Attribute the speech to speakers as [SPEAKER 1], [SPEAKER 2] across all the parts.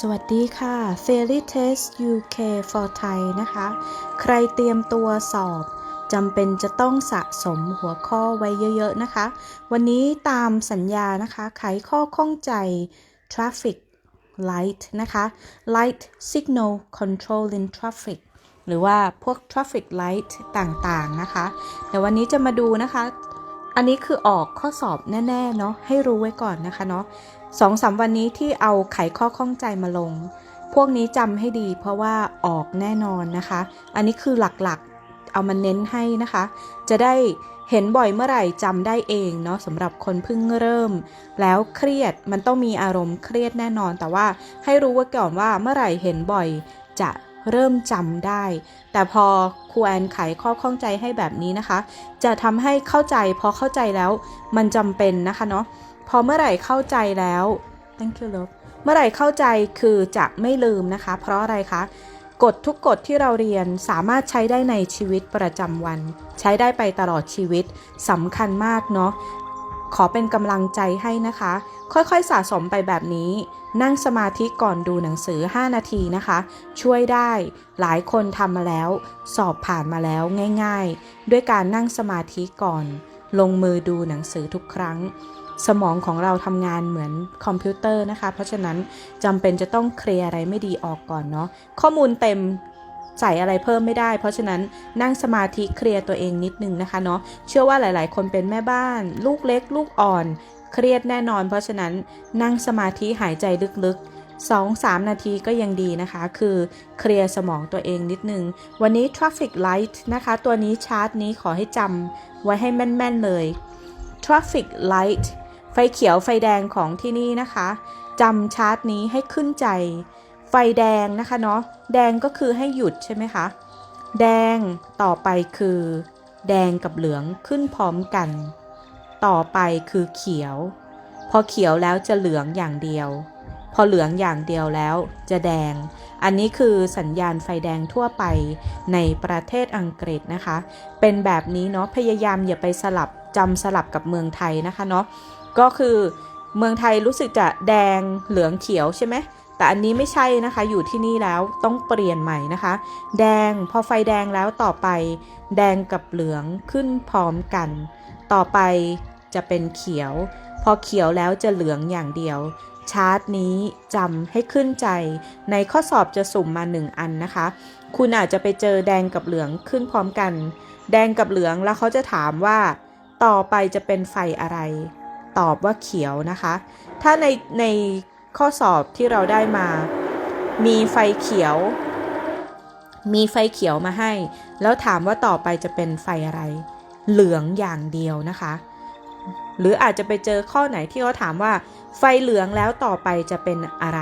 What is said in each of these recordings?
[SPEAKER 1] สวัสดีค่ะ Fairy Test UK for Thai นะคะ ใครเตรียมตัวสอบจำเป็นจะต้องสะสมหัวข้อไว้เยอะ ๆ นะคะ วันนี้ตามสัญญานะคะ ไขข้อข้องใจ Traffic Light นะคะ Light Signal Controlling Traffic หรือว่าพวก Traffic Light ต่างๆ นะคะ เดี๋ยววันนี้จะมาดูนะคะ อันนี้คือออกข้อสอบแน่ๆเนาะให้รู้ไว้ก่อนนะคะเนาะสองสามวันนี้ที่เอาไขข้อข้องใจมาลง พวกนี้จำให้ดีเพราะว่าออกแน่นอนนะคะ อันนี้คือหลักๆเอามาเน้นให้นะคะ จะได้เห็นบ่อยเมื่อไหร่จำได้เองเนาะสำหรับคนเพิ่งเริ่ม แล้วเครียดมันต้องมีอารมณ์เครียดแน่นอน แต่ว่าให้รู้ไว้ก่อนว่าเมื่อไหร่เห็นบ่อยจะ เริ่มจำได้ แต่พอครูแอนไขข้อข้องใจให้แบบนี้นะคะ จะทำให้เข้าใจพอเข้าใจแล้วมันจำเป็นนะคะเนาะพอเมื่อไหร่เข้าใจแล้ว thank you love เมื่อไหร่เข้าใจคือจะไม่ลืมนะคะ เพราะอะไรคะกฎทุกกฎที่เราเรียนสามารถใช้ได้ในชีวิตประจำวัน ใช้ได้ไปตลอดชีวิตสำคัญมากเนาะ ขอเป็นกำลังใจให้นะคะ ค่อยๆสะสมไปแบบนี้ นั่งสมาธิก่อนดูหนังสือ 5 นาทีนะคะ ช่วยได้หลายคนทำมาแล้ว สอบผ่านมาแล้วง่ายๆ ด้วยการนั่งสมาธิก่อน ลงมือดูหนังสือทุกครั้ง สมองของเราทำงานเหมือนคอมพิวเตอร์นะคะ เพราะฉะนั้นจำเป็นจะต้องเคลียร์อะไรไม่ดีออกก่อนเนาะข้อมูลเต็ม ใส่อะไรเพิ่มไม่ได้ เพราะฉะนั้นนั่งสมาธิเคลียร์ตัวเองนิดนึงนะคะเนาะเชื่อว่าหลาย ๆ คนเป็นแม่บ้าน ลูกเล็ก ลูกอ่อน เครียดแน่นอน เพราะฉะนั้นนั่งสมาธิหายใจลึกๆ2-3 นาทีก็ยังดีนะคะ คือเคลียร์สมองตัวเองนิดนึง วันนี้ traffic light นะคะ ตัวนี้ชาร์ตนี้ขอให้จำไว้ให้แม่น ๆ เลย traffic light ไฟเขียวไฟแดงของที่นี่นะคะจำชาร์ตนี้ให้ขึ้นใจ ไฟแดงนะคะเนาะแดงก็คือให้หยุดใช่ไหมคะแดงต่อไปคือ แดงกับเหลืองขึ้นพร้อมกัน ต่อไปคือเขียว พอเขียวแล้วจะเหลืองอย่างเดียว พอเหลืองอย่างเดียวแล้วจะแดง อันนี้คือสัญญาณไฟแดงทั่วไปในประเทศอังกฤษนะคะ เป็นแบบนี้เนาะพยายามอย่าไปสลับจำสลับกับเมืองไทยนะคะเนาะก็คือเมืองไทยรู้สึกจะแดงเหลืองเขียวใช่ไหม แต่อันนี้ไม่ใช่นะคะ อยู่ที่นี่แล้วต้องเปลี่ยนใหม่นะคะ แดงพอไฟแดงแล้วต่อไป แดงกับเหลืองขึ้นพร้อมกัน ต่อไปจะเป็นเขียว พอเขียวแล้วจะเหลืองอย่างเดียวชาร์ตนี้จำให้ขึ้นใจ ในข้อสอบจะสุ่มมา 1 อันนะคะ คุณอาจจะไปเจอแดงกับเหลืองขึ้นพร้อมกัน แดงกับเหลืองแล้วเขาจะถามว่า ต่อไปจะเป็นไฟอะไร ตอบว่าเขียวนะคะ ถ้าในใน ข้อสอบที่เราได้มา มีไฟเขียว มีไฟเขียวมาให้ แล้วถามว่าต่อไปจะเป็นไฟอะไร เหลืองอย่างเดียวนะคะ หรืออาจจะไปเจอข้อไหนที่เขาถามว่า ไฟเหลืองแล้วต่อไปจะเป็นอะไร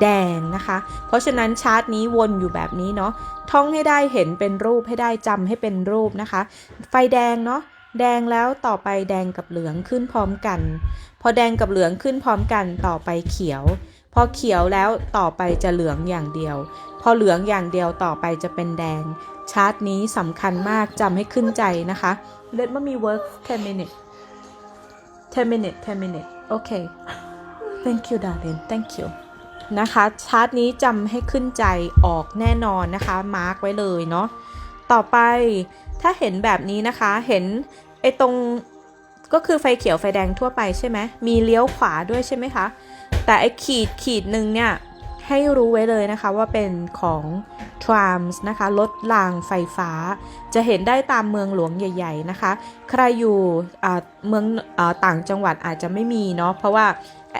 [SPEAKER 1] แดงนะคะ เพราะฉะนั้นชาร์ตนี้วนอยู่แบบนี้เนาะท่องให้ได้เห็นเป็นรูปให้ได้จำให้เป็นรูปนะคะ ไฟแดงเนาะ แดงแล้วต่อไปแดงกับเหลืองขึ้นพร้อมกัน พอแดงกับเหลืองขึ้นพร้อมกันต่อไปเขียว พอเขียวแล้วต่อไปจะเหลืองอย่างเดียว พอเหลืองอย่างเดียวต่อไปจะเป็นแดง ชาร์ตนี้สำคัญมากจำให้ขึ้นใจนะคะ Let me work 10 minutes 10 minutes 10 minutes โอเค thank you darling thank you นะคะ ชาร์ตนี้จำให้ขึ้นใจออกแน่นอนนะคะ มาร์กไว้เลยเนาะ ต่อไปถ้าเห็นแบบนี้นะคะเห็นไอ้ตรงก็คือไฟเขียวไฟแดงทั่วไปใช่ไหมมีเลี้ยวขวาด้วยใช่ไหมคะแต่ไอ้ขีดขีดหนึ่งเนี่ยให้รู้ไว้เลยนะคะว่าเป็นของ trams นะคะรถรางไฟฟ้า จะเห็นได้ตามเมืองหลวงใหญ่ ๆนะคะ ใครอยู่เมืองอต่างจังหวัดอาจจะไม่มีเนาะเพราะว่า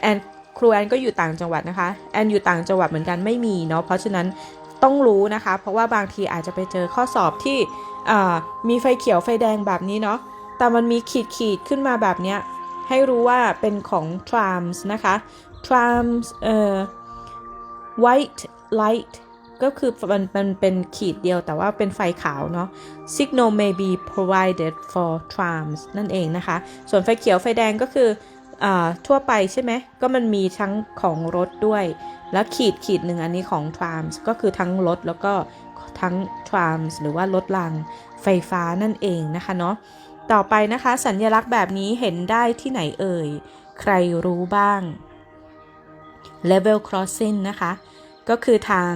[SPEAKER 1] แอนครูแอนก็อยู่ต่างจังหวัดนะคะแอนอยู่ต่างจังหวัดเหมือนกันไม่มีเนาะเพราะฉะนั้น ต้องรู้นะคะ เพราะว่าบางทีอาจจะไปเจอข้อสอบที่มีไฟเขียวไฟแดงแบบนี้เนาะแต่มันมีขีดขีดขึ้นมาแบบเนี้ยให้รู้ว่าเป็นของ trams นะคะ trams เอ่อ white light ก็คือมันมันเป็นขีดเดียวแต่ว่าเป็นไฟขาวเนาะ signal may be provided for trams นั่นเองนะคะ ส่วนไฟเขียวไฟแดงก็คือ ทั่วไปใช่ไหม ก็มันมีทั้งของรถด้วย แล้วขีดขีดหนึ่งอันนี้ของ trams ก็คือทั้งรถแล้วก็ทั้ง trams หรือว่ารถรางไฟฟ้านั่นเองนะคะเนาะ ต่อไปนะคะสัญญลักษณ์แบบนี้เห็นได้ที่ไหนเอ่ย ใครรู้บ้าง level crossing นะคะ ก็คือทาง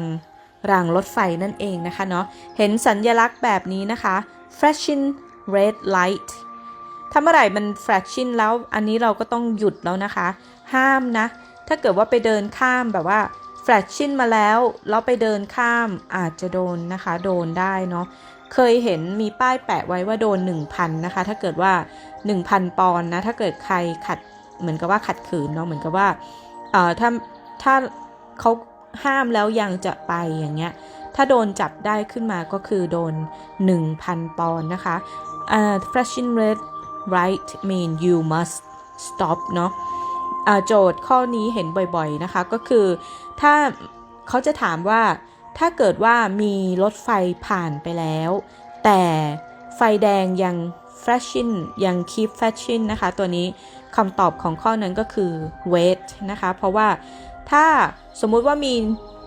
[SPEAKER 1] รางรถไฟนั่นเองนะคะเนาะ เห็นสัญญลักษณ์แบบนี้นะคะ flashing red light ถ้าเมื่อไหร่มัน flashing แล้วอันนี้เราก็ต้องหยุดแล้วนะคะ ห้ามนะ ถ้าเกิดว่าไปเดินข้ามแบบว่า flashing มาแล้วแล้วไปเดินข้ามอาจจะโดนนะคะ โดนได้เนาะเคยเห็นมีป้ายแปะไว้ว่าโดน 1,000 นะคะ ถ้าเกิดว่า 1,000 ปอนนะถ้าเกิดใครขัดเหมือนกับว่าขัดขืนเนาะเหมือนกับว่าเอ่อถ้าถ้าเขาห้ามแล้วยังจะไปอย่างเงี้ยถ้าโดนจับได้ขึ้นมาก็คือโดน 1,000 ปอนนะคะอ่า flashing red right mean you must stop เนาะโจทย์ข้อนี้เห็นบ่อยๆนะคะ ก็คือถ้าเขาจะถามว่าถ้าเกิดว่ามีรถไฟผ่านไปแล้ว แต่ไฟแดงยัง flashing ยัง keep flashing นะคะ ตัวนี้คำตอบของข้อนั้นก็คือ wait นะคะ เพราะว่าถ้าสมมุติว่ามี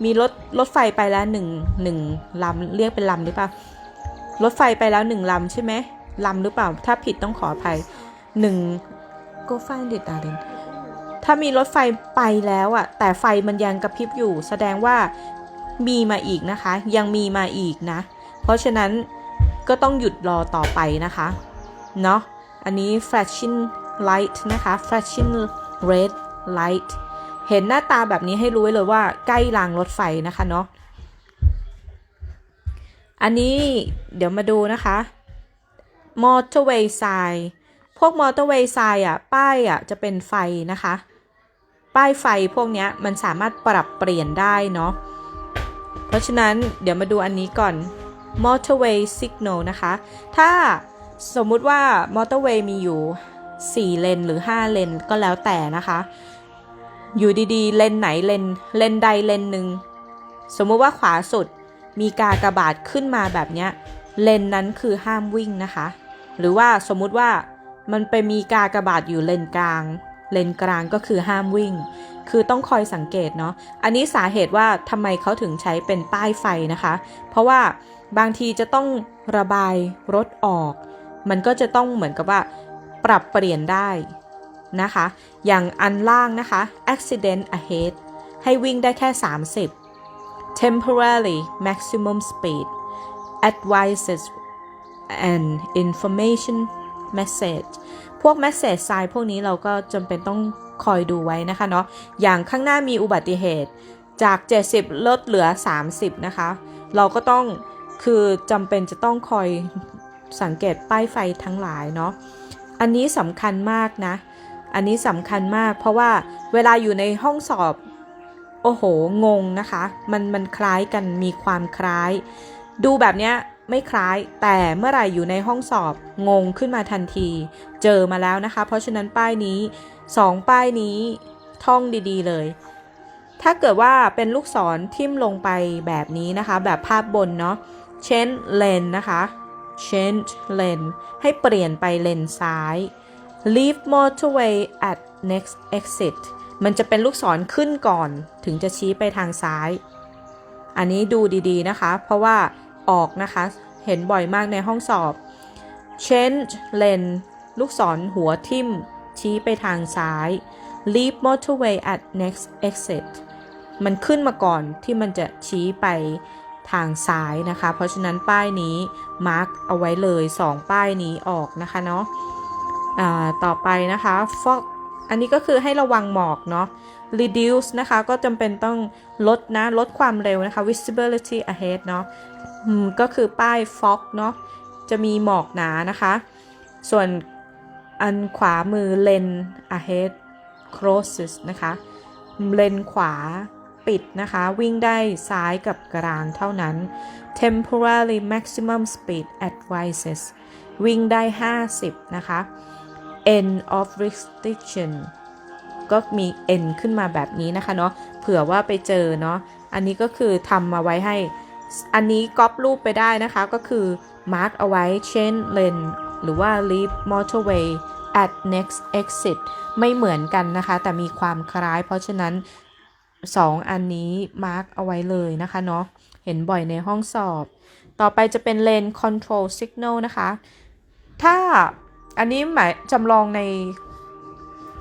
[SPEAKER 1] มีรถรถไฟไปแล้วหนึ่งหนึ่งลำเรียกเป็นลำหรือเปล่ารถไฟไปแล้วหนึ่งลำใช่ไหม ลำหรือเปล่า ถ้าผิดต้องขออภัยหนึ่ง go find it darling ถ้ามีรถไฟไปแล้วอะแต่ไฟมันยังกระพริบอยู่ แสดงว่ามีมาอีกนะคะ ยังมีมาอีกนะ เพราะฉะนั้นก็ต้องหยุดรอต่อไปนะคะ เนาะอันนี้ flashing light นะคะ flashing red light เห็นหน้าตาแบบนี้ให้รู้ไว้เลยว่าใกล้รางรถไฟนะคะเนาะ อันนี้เดี๋ยวมาดูนะคะ motorway sign พวก motorway sign อะ ป้ายอะจะเป็นไฟนะคะ ป้ายไฟพวกนี้มันสามารถปรับเปลี่ยนได้เนาะ เพราะฉะนั้นเดี๋ยวมาดูอันนี้ก่อน motorway signal นะคะ ถ้าสมมุติว่า motorway มีอยู่ 4 เลนหรือ 5 เลนก็แล้วแต่นะคะ อยู่ดีๆ เลนไหนเลนเลนใดเลนหนึ่ง สมมุติว่าขวาสุดมีกากระบาทขึ้นมาแบบเนี้ยเลนนั้นคือห้ามวิ่งนะคะ หรือว่าสมมุติว่ามันไปมีกากระบาทอยู่เลนกลาง เลนกลางก็คือห้ามวิ่ง คือต้องคอยสังเกตเนาะ อันนี้สาเหตุว่าทำไมเขาถึงใช้เป็นป้ายไฟนะคะ เพราะว่าบางทีจะต้องระบายรถออก มันก็จะต้องเหมือนกับว่าปรับเปลี่ยนได้นะคะ อย่างอันล่างนะคะ accident ahead ให้วิ่งได้แค่ 30 temporary maximum speed advices and information message พวก message sign พวกนี้เราก็จำเป็นต้องคอยดูไว้นะคะเนาะ อย่างข้างหน้ามีอุบัติเหตุจาก 70 ลดเหลือ 30 นะคะ เราก็ต้องคือจำเป็นจะต้องคอยสังเกตป้ายไฟทั้งหลายเนาะ อันนี้สำคัญมากนะ อันนี้สำคัญมาก เพราะว่าเวลาอยู่ในห้องสอบ โอ้โห งงนะคะ มันมันคล้ายกันมีความคล้าย ดูแบบเนี้ย ไม่คล้าย แต่เมื่อไหร่อยู่ในห้องสอบงงขึ้นมาทันที เจอมาแล้วนะคะ เพราะฉะนั้นป้ายนี้สองป้ายนี้ท่องดีๆเลย ถ้าเกิดว่าเป็นลูกศรทิ่มลงไปแบบนี้นะคะ แบบภาพบนเนาะ change lane นะคะ change lane ให้เปลี่ยนไปเลนซ้าย leave motorway at next exit มันจะเป็นลูกศรขึ้นก่อนถึงจะชี้ไปทางซ้าย อันนี้ดูดีๆนะคะ เพราะว่า ออกนะคะ เห็นบ่อยมากในห้องสอบ change lane ลูกศรหัวทิ่ม ชี้ไปทางซ้าย leave motorway at next exit มันขึ้นมาก่อนที่มันจะชี้ไปทางซ้ายนะคะ เพราะฉะนั้นป้ายนี้มาร์กเอาไว้เลย 2 ป้ายนี้ออกนะคะเนาะต่อไปนะคะ fog อันนี้ก็คือให้ระวังหมอกเนาะ reduce นะคะ ก็จำเป็นต้องลดนะ ลดความเร็วนะคะ visibility ahead เนาะ ก็คือป้าย fog เนาะจะมีหมอกหนานะคะ ส่วนอันขวามือ lane ahead closes นะคะ เลนขวาปิดนะคะ วิ่งได้ซ้ายกับกลางเท่านั้น temporary maximum speed advices วิ่งได้ 50 นะคะ end of restriction ก็มี end ขึ้นมาแบบนี้นะคะเนาะ เผื่อว่าไปเจอเนาะ อันนี้ก็คือทำมาไว้ให้ อันนี้ก๊อปรูปไปได้นะคะก็คือ mark เอาไว้ change lane หรือว่า leave motorway at next exit ไม่เหมือนกันนะคะ แต่มีความคล้าย เพราะฉะนั้น 2 อันนี้ mark เอาไว้เลยนะคะเนาะเห็นบ่อยในห้องสอบ ต่อไปจะเป็น lane control signal นะคะ ถ้าอันนี้หมายจำลองใน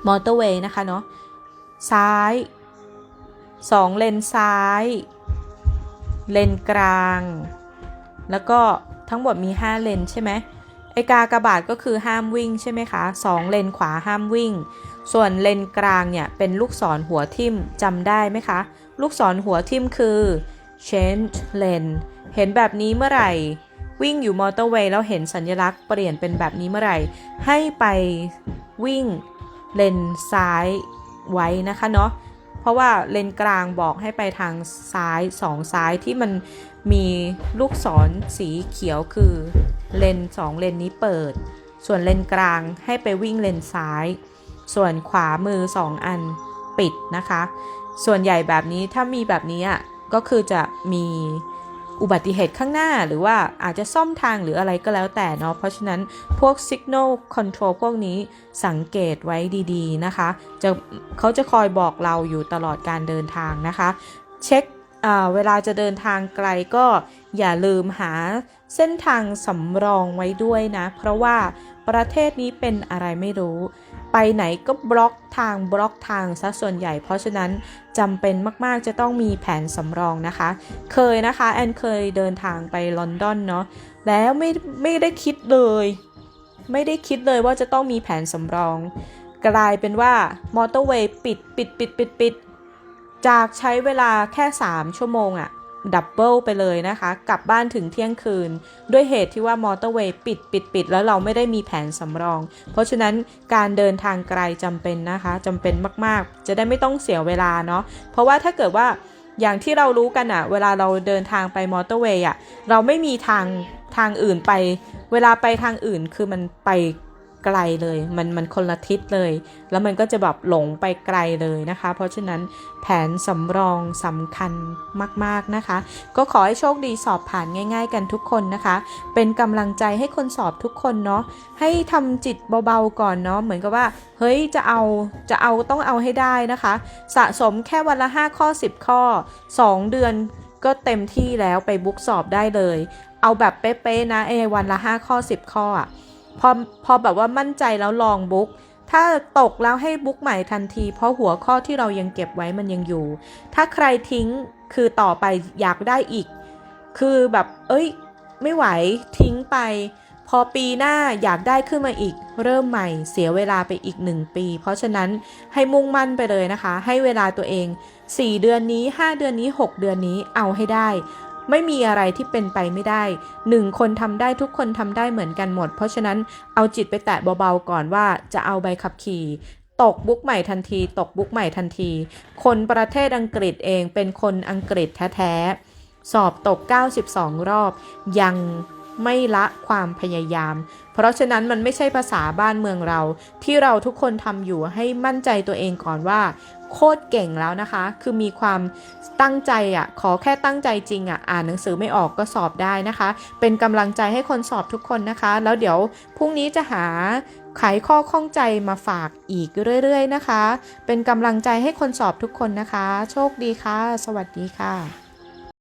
[SPEAKER 1] มอเตอร์เวย์นะคะเนาะซ้าย 2 เลนซ้าย เลนกลาง แล้วก็ทั้งหมดมี 5 เลนใช่ไหมไอกากระบาทก็คือห้ามวิ่งใช่ไหมคะ2เลนขวาห้ามวิ่ง ส่วนเลนกลางเนี่ยเป็นลูกศรหัวทิ่มจำได้ไหมคะ ลูกศรหัวทิ่มคือ change lane เห็นแบบนี้เมื่อไหร่ วิ่งอยู่มอเตอร์เวย์แล้วเห็นสัญลักษณ์เปลี่ยนเป็นแบบนี้เมื่อไหร่ ให้ไปวิ่งเลนซ้ายไว้นะคะเนาะ เพราะว่าเลนกลางบอกให้ไปทางซ้ายสองซ้ายที่มันมีลูกศรสีเขียวคือเลนสองเลนนี้เปิด ส่วนเลนกลางให้ไปวิ่งเลนซ้าย ส่วนขวามือสองอันปิดนะคะ ส่วนใหญ่แบบนี้ถ้ามีแบบนี้อะก็คือจะมี อุบัติเหตุข้างหน้าหรือว่าอาจจะซ่อมทางหรืออะไรก็แล้วแต่เนาะเพราะฉะนั้นพวก Signal Control พวกนี้สังเกตไว้ดีๆนะคะจะเขาจะคอยบอกเราอยู่ตลอดการเดินทางนะคะ เช็คอ่าเวลาจะเดินทางไกลก็อย่าลืมหาเส้นทางสำรองไว้ด้วยนะ เพราะว่าประเทศนี้เป็นอะไรไม่รู้ ไปไหนก็บล็อกทางบล็อกทางซะส่วนใหญ่ เพราะฉะนั้นจำเป็นมากๆจะต้องมีแผนสำรองนะคะ เคยนะคะแอนเคยเดินทางไปลอนดอนเนาะแล้วไม่ไม่ได้คิดเลย ไม่ได้คิดเลยว่าจะต้องมีแผนสำรอง กลายเป็นว่ามอเตอร์เวย์ปิดปิดปิดปิดปิดจากใช้เวลาแค่ 3 ชั่วโมงอะ ดับเบิลไปเลยนะคะ กลับบ้านถึงเที่ยงคืน ด้วยเหตุที่ว่ามอเตอร์เวย์ปิดปิดปิดแล้วเราไม่ได้มีแผนสำรอง เพราะฉะนั้นการเดินทางไกลจำเป็นนะคะจำเป็นมากๆ จะได้ไม่ต้องเสียเวลาเนาะเพราะว่าถ้าเกิดว่าอย่างที่เรารู้กันอะเวลาเราเดินทางไปมอเตอร์เวย์อะเราไม่มีทางทางอื่นไป เวลาไปทางอื่นคือมันไป ไกลเลยมันมันคนละทิศเลย แล้วมันก็จะแบบหลงไปไกลเลยนะคะ เพราะฉะนั้นแผนสำรองสำคัญมากๆนะคะ ก็ขอให้โชคดีสอบผ่านง่าย ๆ กันทุกคนนะคะ เป็นกำลังใจให้คนสอบทุกคนเนาะให้ทำจิตเบาๆก่อนเนาะเหมือนกับว่า เฮ้ยจะเอาจะเอาต้องเอาให้ได้นะคะ สะสมแค่วันละ 5 ข้อ 10 ข้อ 2 เดือนก็เต็มที่แล้วไปบุ๊กสอบได้เลย เอาแบบเป๊ะๆนะไอ้วันละ 5 ข้อ 10 ข้ออะ พอพอแบบว่ามั่นใจแล้วลองบุ๊กถ้าตกแล้วให้บุ๊กใหม่ทันที เพราะหัวข้อที่เรายังเก็บไว้มันยังอยู่ ถ้าใครทิ้งคือต่อไปอยากได้อีก คือแบบเอ้ย ไม่ไหวทิ้งไป พอปีหน้าอยากได้ขึ้นมาอีก เริ่มใหม่เสียเวลาไปอีก1ปี เพราะฉะนั้นให้มุ่งมั่นไปเลยนะคะ ให้เวลาตัวเอง 4 เดือนนี้ 5 เดือนนี้ 6 เดือนนี้เอาให้ได้ ไม่มีอะไรที่เป็นไปไม่ได้หนึ่งคนทำได้ทุกคนทำได้เหมือนกันหมด เพราะฉะนั้นเอาจิตไปแตะเบาๆก่อนว่าจะเอาใบขับขี่ตกบุ๊กใหม่ทันที ตกบุ๊กใหม่ทันที คนประเทศอังกฤษเองเป็นคนอังกฤษแท้ๆ สอบตก 92 รอบ ยังไม่ละความพยายาม เพราะฉะนั้นมันไม่ใช่ภาษาบ้านเมืองเรา ที่เราทุกคนทำอยู่ให้มั่นใจตัวเองก่อนว่า โคตรเก่งแล้วนะคะ คือมีความตั้งใจอะ่ะ ขอแค่ตั้งใจจริงอะ่ะ อ่านหนังสือไม่ออกก็สอบได้นะคะ เป็นกำลังใจให้คนสอบทุกคนนะคะ แล้วเดี๋ยวพรุ่งนี้จะหาไขข้อข้องใจมาฝากอีกเรื่อย ๆ นะคะ เป็นกำลังใจให้คนสอบทุกคนนะคะ โชคดีค่ะ สวัสดีค่ะ